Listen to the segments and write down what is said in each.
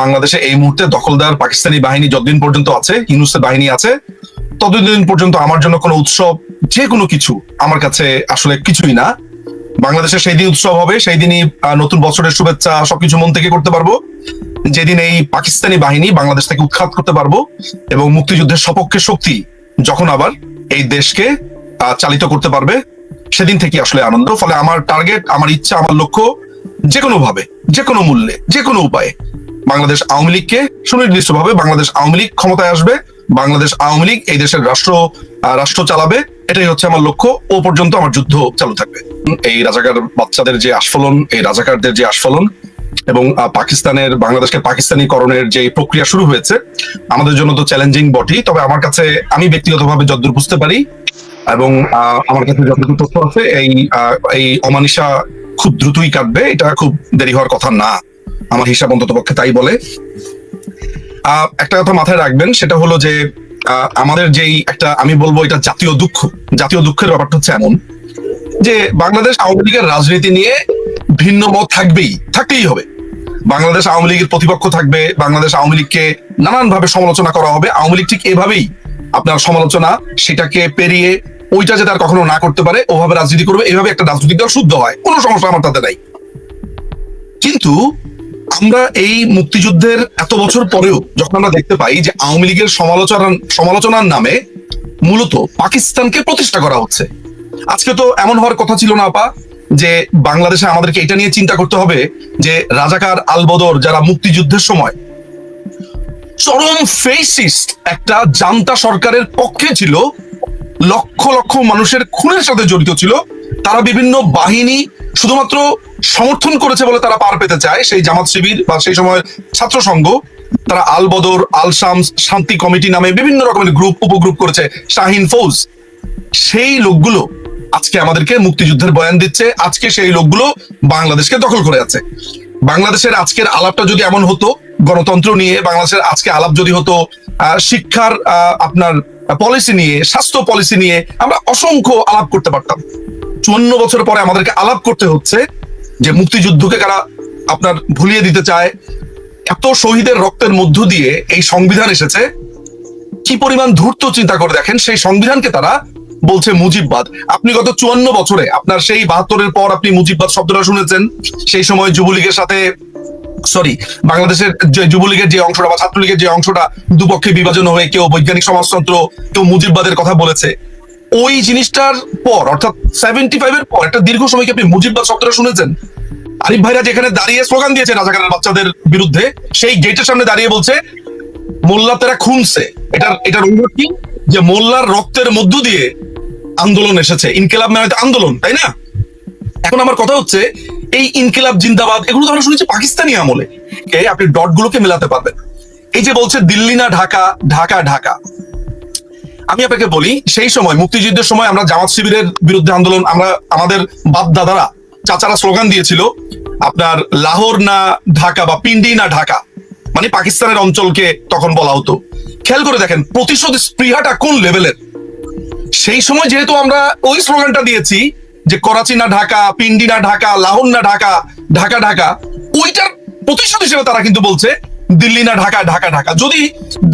বাংলাদেশে এই মুহূর্তে দখলদার পাকিস্তানি বাহিনী যতদিন পর্যন্ত আছে, ইউনুসের বাহিনী আছে, ততদিন পর্যন্ত আমার জন্য কোনো উৎসব যে কোনো কিছু আমার কাছে আসলে কিছুই না। বাংলাদেশে সেই দিন উৎসব হবে, সেই দিনই নতুন বছরের শুভেচ্ছা, সবকিছু মন থেকে করতে পারব। যেদিন এই পাকিস্তানি বাহিনী বাংলাদেশ থেকে উৎখাত করতে পারব এবং মুক্তিযুদ্ধের সপক্ষে শক্তি যখন আবার এই দেশকে চালিত করতে পারবে, সেদিন থেকে আসলে আনন্দ। ফলে আমার টার্গেট আমার ইচ্ছা, আমার লক্ষ্য যে কোনো ভাবে যে কোনো মূল্যে যে কোনো উপায়ে বাংলাদেশ আওয়ামী লীগকে সুনির্দিষ্টভাবে বাংলাদেশ আওয়ামী লীগ ক্ষমতায় আসবে, বাংলাদেশ আওয়ামী লীগ এই দেশের রাষ্ট্র রাষ্ট্র চালাবে, এটাই হচ্ছে আমার লক্ষ্য। ও পর্যন্ত আমার যুদ্ধ চালু থাকবে। এই রাজাকার বাচ্চাদের যে আস্ফলন, এই রাজাকারদের যে আস্ফলন এবং পাকিস্তানের, বাংলাদেশকে পাকিস্তানিকরণের যে প্রক্রিয়া শুরু হয়েছে, আমাদের জন্য তো চ্যালেঞ্জিং বটেই, তবে আমার কাছে আমি ব্যক্তিগতভাবে যতদূর বুঝতে পারি এবং আমার কাছে যতটুকু তথ্য আছে, এই এই অমানিসা খুব দ্রুতই কাটবে, এটা খুব দেরি হওয়ার কথা না। আমার হিসাব অন্তত পক্ষে তাই বলে। একটা কথা মাথায় রাখবেন, সেটা হলো যে আমাদের যেই একটা, আমি বলব এটা জাতীয় দুঃখ। জাতীয় দুঃখের ব্যাপারটা হচ্ছে এমন যে, বাংলাদেশ আওয়ামী লীগের রাজনীতি নিয়ে ভিন্ন মত থাকবেই, থাকতেই হবে। বাংলাদেশ আওয়ামী লীগের প্রতিপক্ষ থাকবে, বাংলাদেশ আওয়ামী লীগকে নানান ভাবে সমালোচনা করা হবে। আওয়ামী লীগ ঠিক এভাবেই আপনার সমালোচনা, সেটাকে পেরিয়ে ওইটা যে তার কখনো না করতে পারে, ওভাবে রাজনীতি করবে, এভাবে একটা রাজনৈতিক দল শুদ্ধ হয়। কোনো সমস্যা আমার তাতে নাই। কিন্তু আমরা এই মুক্তিযুদ্ধের এত বছর পরেও যখন আমরা দেখতে পাই যে আওয়ামী লীগের সমালোচনা, সমালোচনার নামে মূলত পাকিস্তানকে প্রতিষ্ঠা করা হচ্ছে। আজকে তো এমন হওয়ার কথা ছিল না, আপা, যে বাংলাদেশে আমাদেরকে এটা নিয়ে চিন্তা করতে হবে যে রাজাকার আলবদর যারা মুক্তিযুদ্ধের সময় চরম ফেসিস্ট একটা জান্তা সরকারের পক্ষে ছিল, লক্ষ লক্ষ মানুষের খুনের সাথে জড়িত ছিল, তারা বিভিন্ন বাহিনী শুধুমাত্র সমর্থন করেছে বলে তারা পার পেতে চায়, সেই জামাত শিবির বা সেই সময় ছাত্র সংঘ, তারা আল বদর, আল শামস, শান্তি কমিটি নামে বিভিন্ন রকমের গ্রুপ উপগ্রুপ করেছে, শাহিন ফৌজ। সেই লোকগুলো আজকে আমাদেরকে মুক্তিযুদ্ধের বয়ান দিচ্ছে, আজকে সেই লোকগুলো বাংলাদেশকে দখল করে আছে। বাংলাদেশের আজকের আলাপটা যদি এমন হতো, গণতন্ত্র নিয়ে, বাংলাদেশের আজকে আলাপ যদি হতো শিক্ষার আপনার পলিসি নিয়ে, স্বাস্থ্য পলিসি নিয়ে, আমরা অসংখ্য আলাপ করতে পারতাম। চুয়ান্ন বছর পরে আমাদেরকে আলাপ করতে হচ্ছে যে মুক্তিযুদ্ধকে কারা আপনার ভুলিয়ে দিতে চায়। এত শহীদের রক্তের মধ্য দিয়ে এই সংবিধান এসেছে। কি পরিমাণ ধূর্ত চিন্তা করে দেখেন, সেই সংবিধানকে তারা বলছে মুজিববাদ। আপনি গত চুয়ান্ন বছরে আপনার সেই বাহাত্তরের পর আপনি মুজিববাদ শব্দটা শুনেছেন। সেই সময় যুবলীগের সাথে সরি বাংলাদেশের যে যুবলীগের যে অংশটা বা ছাত্রলীগের যে অংশটা দুপক্ষে বিভাজন হয়ে কেউ বৈজ্ঞানিক সমাজতন্ত্র, কেউ মুজিববাদের কথা বলেছে। ওই জিনিসটার পর, অর্থাৎ সেভেন্টি ফাইভ এর পর, একটা দীর্ঘ সময় কি আপনি মুজিববাদ শব্দটা শুনেছেন? আরিফ ভাইরা যেখানে দাঁড়িয়ে স্লোগান দিয়েছে রাজাকারের বাচ্চাদের বিরুদ্ধে, সেই গেটের সামনে দাঁড়িয়ে বলছে, মোল্লা তেরা খুনছে। এটার এটার অনুরোধ কি? যে মোল্লার রক্তের মধ্য দিয়ে আন্দোলন এসেছে, ইনকেলাব মানে আন্দোলন, তাই না? এখন আমার কথা হচ্ছে, এই ইনকিলাব, জিন্দাবাদ, এগুলো আমরা শুনেছি পাকিস্তানি আমলে। আপনি ডট গুলোকে মেলাতে পারবেন। এই যে বলছে দিল্লি না ঢাকা ঢাকা ঢাকা। আমি আপনাকে বলি, সেই সময়, মুক্তিযুদ্ধের সময় আমরা জামাত শিবিরের বিরুদ্ধে আন্দোলন, আমরা আমাদের বাপ দাদারা চাচারা স্লোগান দিয়েছিল, আপনার লাহোর না ঢাকা বা পিন্ডি না ঢাকা মানে পাকিস্তানের অঞ্চলকে তখন বলা হতো। খেয়াল করে দেখেন, প্রতিশোধ স্পৃহাটা কোন লেভেলের? সেই সময় যেহেতু আমরা ওই স্লোগানটা দিয়েছি যে করাচি না ঢাকা, পিন্ডি না ঢাকা, লাহোর না ঢাকা ঢাকা ঢাকা, ওইটার প্রতিশোধ হিসেবে তারা কিন্তু বলছে দিল্লি না ঢাকা ঢাকা ঢাকা। যদি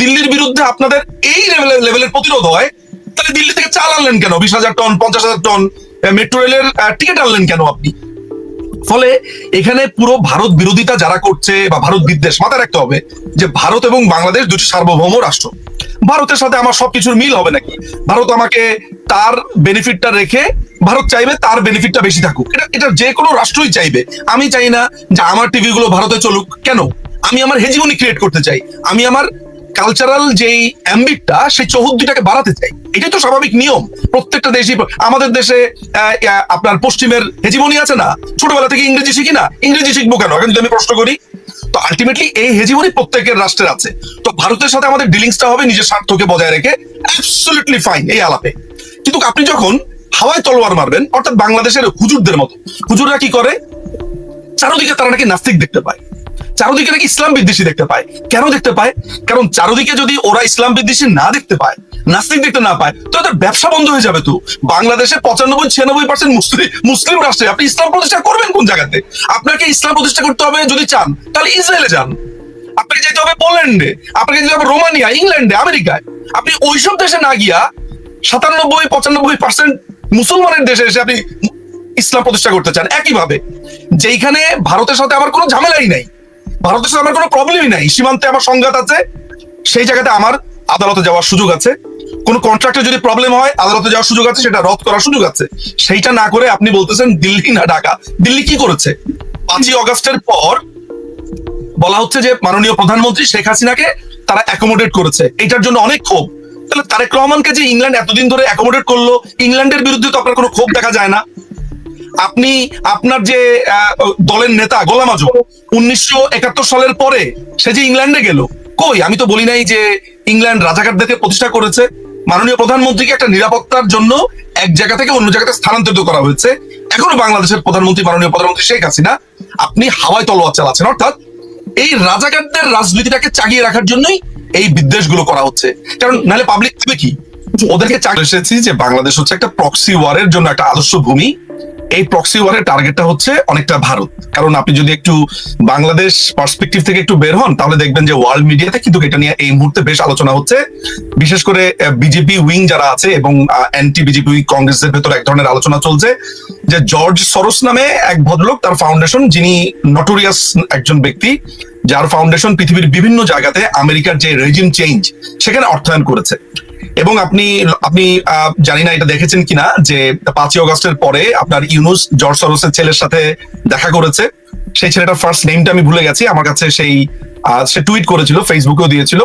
দিল্লির বিরুদ্ধে আপনাদের এই লেভেলের প্রতিরোধ হয়, তাহলে দিল্লি থেকে চাল আনলেন কেন? বিশ হাজার টন, পঞ্চাশ হাজার টন মেট্রো রেলের টিকিট আনলেন কেন আপনি? ফলে এখানে পুরো ভারত বিরোধিতা যারা করছে বা ভারত বিদ্বেষ মাথায় রাখতে হবে যে ভারত এবং বাংলাদেশ দুটি সার্বভৌম রাষ্ট্র। ভারতের সাথে আমার সবকিছুর মিল হবে নাকি? ভারত আমাকে তার বেনিফিটটা রেখে, ভারত চাইবে তার বেনিফিটটা বেশি থাকুক। এটা এটা যে কোনো রাষ্ট্রই চাইবে। আমি চাই না যে আমার টিভি গুলো ভারতে চলুক। কেন? আমি আমার হেজিমনি ক্রিয়েট করতে চাই। আমি আমার কালচারাল যেই অ্যাম্বিটটা সেই চৌহদ্দিটাকে বাড়াতে চাই। এটাই তো স্বাভাবিক নিয়ম। প্রত্যেকটা দেশই, আমাদের দেশে আপনার পশ্চিমের হেজিমনি আছে না? ছোটবেলা থেকে ইংরেজি শিখি না? ইংরেজি শিখব কেন? এখন যদি আমি প্রশ্ন করি, তো আলটিমেটলি এই হেজিমনি প্রত্যেকের রাষ্ট্রের আছে। তো ভারতের সাথে আমাদের ডিলিংসটা হবে, নিজের স্বার্থকে বজায় রেখে অ্যাবসলিউটলি ফাইন এই আলাপে। কিন্তু আপনি যখন হাওয়ায় তলোয়ার মারবেন, অর্থাৎ বাংলাদেশের হুজুরদের মতো, হুজুররা কি করে? চারদিকে তারা নাকি নাস্তিক দেখতে পায়। চারদিকে নাকি ইসলাম বিদ্বেষী দেখতে পায়। কেন দেখতে পায়? কারণ চারদিকে যদি ওরা ইসলাম বিদ্বেষী না দেখতে পায়, নাস্তিক দেখতে না পায়, তো তাদের ব্যবসা বন্ধ হয়ে যাবে তো। বাংলাদেশে পঁচানব্বই, ছিয়ানব্বই পার্সেন্ট মুসলিম মুসলিম রাষ্ট্রে আপনি ইসলাম প্রতিষ্ঠা করবেন কোন জায়গাতে? আপনাকে ইসলাম প্রতিষ্ঠা করতে হবে যদি চান, তাহলে ইসরায়েলে যান। আপনাকে যেতে হবে পোল্যান্ডে, আপনাকে যেতে হবে রোমানিয়া, ইংল্যান্ডে, আমেরিকায়। আপনি ওইসব দেশে না গিয়া সাতানব্বই, পঁচানব্বই পার্সেন্ট মুসলমানের দেশে এসে আপনি ইসলাম প্রতিষ্ঠা করতে চান। একইভাবে, যেইখানে ভারতের সাথে আমার কোনো ঝামেলাই নাই ভারতের সাথে আমার কোনো প্রবলেমই নাই। সীমান্তে আমার সংঘাত আছে, সেই জায়গাতে আমার আদালতে যাওয়ার সুযোগ আছে। কোন কন্ট্রাক্টে যদি প্রবলেম হয়, আদালতে যাওয়ার সুযোগ আছে, সেটা রদ করার সুযোগ আছে। সেইটা না করে আপনি বলতেছেন দিল্লি না ঢাকা। দিল্লি কি করেছে? পাঁচই অগস্টের পর বলা হচ্ছে যে মাননীয় প্রধানমন্ত্রী শেখ হাসিনাকে তারা অ্যাকোমোডেট করেছে। এটার জন্য অনেক ক্ষোভ। তাহলে তারেক রহমানকে যে ইংল্যান্ড এতদিন ধরে অ্যাকোমোডেট করল, ইংল্যান্ডের বিরুদ্ধে তো আপনার কোনো ক্ষোভ দেখা যায় না। আপনি আপনার যে দলের নেতা গোলাম আজম উনিশশো একাত্তর সালের পরে সে যে ইংল্যান্ডে গেল কই? আমি তো বলি নাই যে ইংল্যান্ড রাজাকারদেরকে প্রতিষ্ঠা করেছে। মাননীয় প্রধানমন্ত্রীকে একটা নিরাপত্তার জন্য এক জায়গা থেকে অন্য জায়গাতে স্থানান্তরিত করা হয়েছে। এখনও বাংলাদেশের প্রধানমন্ত্রী মাননীয় প্রধানমন্ত্রী শেখ হাসিনা আপনি হাওয়ায় তলোয়ার চালাচ্ছেন। অর্থাৎ এই রাজাকারদের রাজনীতিটাকে চাগিয়ে রাখার জন্যই এই বিদ্বেষগুলো করা হচ্ছে। কারণ নাহলে পাবলিক কি? ওদেরকে চাকরি এসেছি যে বাংলাদেশ হচ্ছে একটা প্রক্সি ওয়ারের জন্য একটা আদর্শ ভূমি। এই প্রক্সি ওয়ারের টার্গেটটা হচ্ছে অনেকটা ভারত। কারণ আপনি যদি একটু বাংলাদেশ পার্সপেক্টিভ থেকে একটু বের হন, তাহলে দেখবেন যে ওয়ার্ল্ড মিডিয়াতে কিন্তু এটা নিয়ে এই মুহূর্তে বেশ আলোচনা হচ্ছে। বিশেষ করে বিজেপি উইং যারা আছে এবং অ্যান্টি বিজেপি উইং কংগ্রেসের ভেতর এক ধরনের আলোচনা চলছে, যে জর্জ সরোস নামে এক ভদ্রলোক, তার ফাউন্ডেশন যিনি নটোরিয়াস একজন ব্যক্তি, যার ফাউন্ডেশন পৃথিবীর বিভিন্ন জায়গাতে আমেরিকার যে রেজিম চেঞ্জ সেখানে অর্থায়ন করেছে। এবং আপনি আপনি জানি না এটা দেখেছেন কিনা যে পাঁচই অগস্টের পরে আপনার ইউনুস জর্জ সরোসের ছেলের সাথে দেখা করেছে। সেই ছেলেটার ফার্স্ট নেমটা আমি ভুলে গেছি। আমার কাছে সেই সে টুইট করেছিল ফেসবুকেও দিয়েছিল।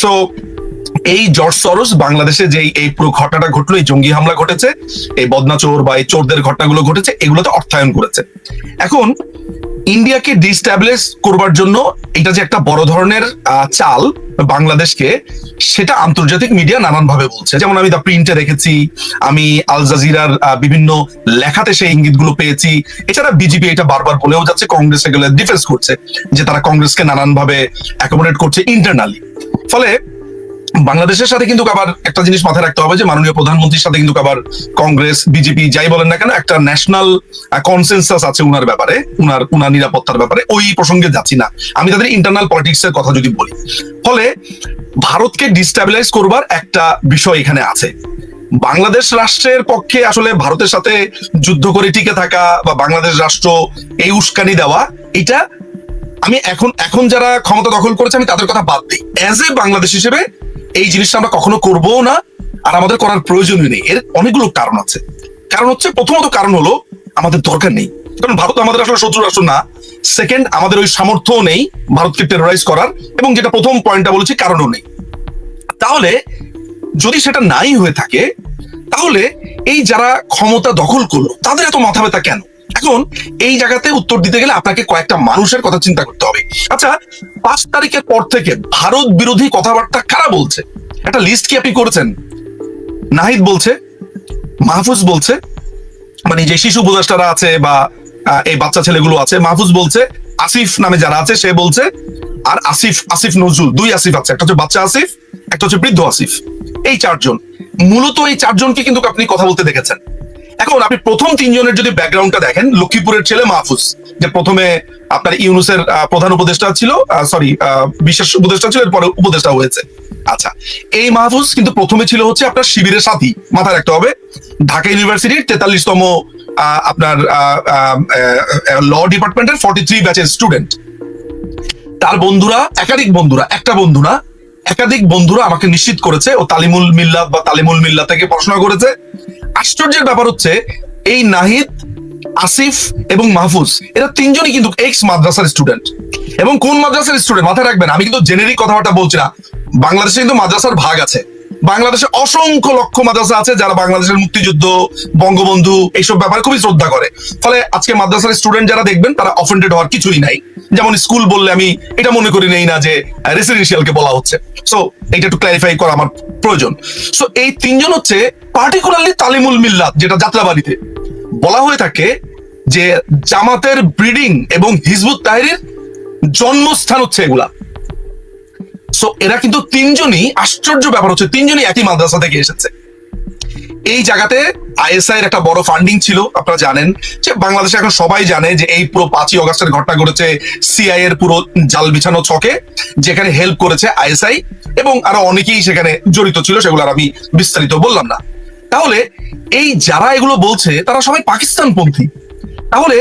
সো এই জর্জ সরোস বাংলাদেশে যে এই পুরো ঘটনাটা ঘটলো, এই জঙ্গি হামলা ঘটেছে, এই বদনা চোর বা এই চোরদের ঘটনাগুলো ঘটেছে, এগুলোতে অর্থায়ন করেছে। এখন ইন্ডিয়াকে ডিস্টাবলিশ করবার জন্য এটা যে একটা বড় ধরনের চাল বাংলাদেশকে, সেটা আন্তর্জাতিক মিডিয়া নানান ভাবে বলছে। যেমন আমি দা প্রিন্টে রেখেছি আমি আল জাজিরার বিভিন্ন লেখাতে সেই ইঙ্গিতগুলো পেয়েছি। এছাড়া বিজেপি এটা বারবার বলেও যাচ্ছে কংগ্রেস এগুলো ডিফেন্স করছে, যে তারা কংগ্রেসকে নানান ভাবে অ্যাকোমোডেট করছে ইন্টারনালি ফলে বাংলাদেশের সাথে কিন্তু আবার একটা জিনিস মাথায় রাখতে হবে যে মাননীয় প্রধানমন্ত্রীর সাথে কিন্তু আবার কংগ্রেস, বিজেপি, যাই বলেন না কেন, একটা ন্যাশনাল কনসেনসাস আছে উনার ব্যাপারে, উনার উনার নিরাপত্তার ব্যাপারে। ওই প্রসঙ্গে যাচ্ছি না। আমি তাদের ইন্টারনাল পলিটিক্স এর কথা যদি বলি। ফলে ভারতকে ডিস্টাবিলাইজ করবার একটা বিষয় এখানে আছে। বাংলাদেশ রাষ্ট্রের পক্ষে আসলে ভারতের সাথে যুদ্ধ করে টিকে থাকা বা বাংলাদেশ রাষ্ট্র এই উস্কানি দেওয়া, এটা আমি এখন এখন যারা ক্ষমতা দখল করেছে আমি তাদের কথা বাদ দিই। অ্যাজ এ বাংলাদেশ হিসেবে এই জিনিসটা আমরা কখনো করবও না, আর আমাদের করার প্রয়োজনই নেই। এর অনেকগুলো কারণ আছে। কারণ হচ্ছে, প্রথমত কারণ হলো, আমাদের দরকার নেই। কারণ ভারত আমাদের আসলে শত্রু রাষ্ট্র না। সেকেন্ড আমাদের ওই সামর্থ্যও নেই ভারতকে টেরোরাইজ করার, এবং যেটা প্রথম পয়েন্টটা বলেছি, কারণও নেই। তাহলে, যদি সেটা নাই হয়ে থাকে, তাহলে এই যারা ক্ষমতা দখল করল, তাদের এত মাথা ব্যথা কেন? এখন এই জায়গাতে উত্তর দিতে গেলে আপনাকে কয়েকটা মানুষের কথা চিন্তা করতে হবে। আচ্ছা পাঁচ তারিখের পর থেকে ভারত বিরোধী কথাবার্তা কারা বলছে? একটা লিস্ট কি আপনি করেছেন? নাহিদ বলছে, মাহফুজ বলছে মানে যে শিশু উপদেষ্টারা আছে বা এই বাচ্চা ছেলেগুলো আছে, মাহফুজ বলছে, আসিফ নামে যারা আছে, সে বলছে, আর আসিফ আসিফ নজরুল, দুই আসিফ আছে, একটা হচ্ছে বাচ্চা আসিফ, একটা হচ্ছে বৃদ্ধ আসিফ। এই চারজন। মূলত এই চারজনকে কিন্তু আপনি কথা বলতে দেখেছেন। এখন আপনি প্রথম তিনজনের যদি ব্যাকগ্রাউন্ডটা দেখেন, লক্ষ্মীপুরের ছেলে মাহফুজ, যে প্রথমে আপনার ইউনুসের প্রধান উপদেষ্টা ছিল সরি বিশেষ উপদেষ্টা ছিল, এরপরে উপদেষ্টা হয়েছে। আচ্ছা এই মাহফুজ কিন্তু প্রথমে ছিল হচ্ছে আপনার শিবিরের সাথী, মাথায় রাখতে হবে। ঢাকা ইউনিভার্সিটির তেতাল্লিশতম আপনার ল ডিপার্টমেন্টের ফর্টি থ্রি ব্যাচের স্টুডেন্ট তার বন্ধুরা, একাধিক বন্ধুরা, একটা বন্ধু না, একাধিক বন্ধুরা আমাকে নিশ্চিত করেছে ও তালিমুল মিল্লাত বা তালিমুল মিল্লা থেকে পড়াশোনা করেছে। আশ্চর্যের ব্যাপার হচ্ছে, এই নাহিদ, আসিফ এবং মাহফুজ, এরা তিনজনই কিন্তু এক্স মাদ্রাসার স্টুডেন্ট এবং কোন মাদ্রাসার স্টুডেন্ট মাথায় রাখবেন, আমি কিন্তু জেনেরিক কথাবার্তা বলছি না। বাংলাদেশে কিন্তু মাদ্রাসার ভাগ আছে। বাংলাদেশে অসংখ্য লক্ষ মাদ্রাসা আছে যারা বাংলাদেশের মুক্তিযুদ্ধ, বঙ্গবন্ধু, এইসব ব্যাপারে খুবই শ্রদ্ধা করে। ফলে আজকে মাদ্রাসার স্টুডেন্ট যারা দেখবেন, তারা অফেন্ডেড হওয়ার কিছুই নাই। যেমন স্কুল বললে আমি এটা মনে করি নেই না যে রেসিডেন্সিয়ালকে বলা হচ্ছে। সো এটা একটু ক্লারিফাই করা আমার প্রয়োজন। সো এই তিনজন হচ্ছে পার্টিকুলারলি তালিমুল মিল্লাত, যেটা যাত্রাবাড়িতে। বলা হয়ে থাকে যে, জামাতের ব্রিডিং এবং হিজবুত তাহিরের জন্মস্থান হচ্ছে এগুলা। সো এরা কিন্তু তিনজনই, আশ্চর্য ব্যাপার হচ্ছে, তিনজনই একই মাদ্রাসা থেকে এসেছে। এই জায়গাতে আইএসআই এর একটা বড় ফান্ডিং ছিল, আপনারা জানেন। যে বাংলাদেশে এখন সবাই জানে যে এই পুরো পাঁচই অগস্টের ঘটনা ঘটেছে সিআই এর পুরো জাল বিছানো ছকে, যেখানে হেল্প করেছে আইএসআই, এবং আরও অনেকেই সেখানে জড়িত ছিল সেগুলো আর আমি বিস্তারিত বললাম না। তাহলে এই যারা এগুলো বলছে, তারা সবাই পাকিস্তান পন্থী তাহলে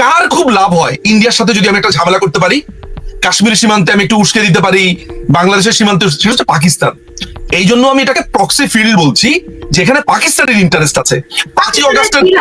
কার খুব লাভ হয়? ইন্ডিয়ার সাথে যদি আমি একটা ঝামেলা করতে পারি, কাশ্মীর সীমান্তে আমি একটু উস্কে দিতে পারি, বাংলাদেশের সীমান্তে হচ্ছে পাকিস্তান। এই জন্য আমি এটাকে প্রক্সি ফিল্ড বলছি। যেখানে পাকিস্তানের ইন্টারেস্ট আছে। পাঁচই অগস্টের